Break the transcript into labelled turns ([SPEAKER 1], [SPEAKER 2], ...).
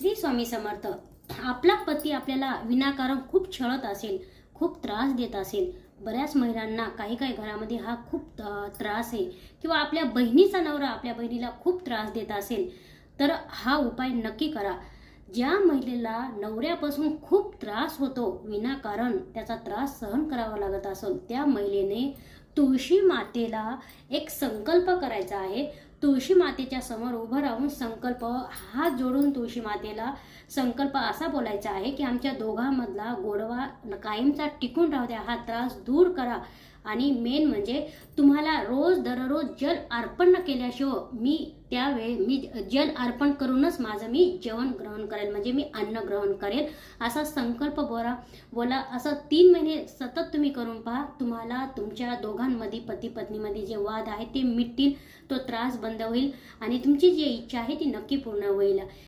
[SPEAKER 1] श्री स्वामी समर्थ. आपला पती आपल्याला विनाकारण खूप छळत असेल खूप त्रास देत असेल. बऱ्याच महिलांना काही काही घरामध्ये हा खूप त्रास आहे. किंवा आपल्या बहिणीचा नवरा आपल्या बहिणीला खूप त्रास देत असेल तर हा उपाय नक्की करा. ज्या महिलेला नवऱ्यापासून खूप त्रास होतो विनाकारण त्याचा त्रास सहन करावा लागत असेल त्या महिलेने तुळशी मातेला एक संकल्प करायचा आहे. तुळशी मातेच्या समोर उभं राहून संकल्प हात जोडून तुळशी मातेला संकल्प असा बोलायचा आहे की आमच्या दोघांमधला गोडवा कायमचा टिकून राहू द्या. हा त्रास दूर करा. आणि मेन म्हणजे तुम्हाला रोज दररोज जल अर्पण केल्याशिवाय मी त्यावेळी मी जल अर्पण करूनच माझं मी जेवण ग्रहण करेल. म्हणजे मी अन्न ग्रहण करेल. असा संकल्प बोला बोला असं तीन महिने सतत तुम्ही करून पहा. तुम्हाला तुमच्या दोघांमध्ये पती पत्नीमध्ये जे वाद आहे ते मिटतील तो त्रास बंद होईल आणि तुमची जी इच्छा आहे ती नक्की पूर्ण होईल.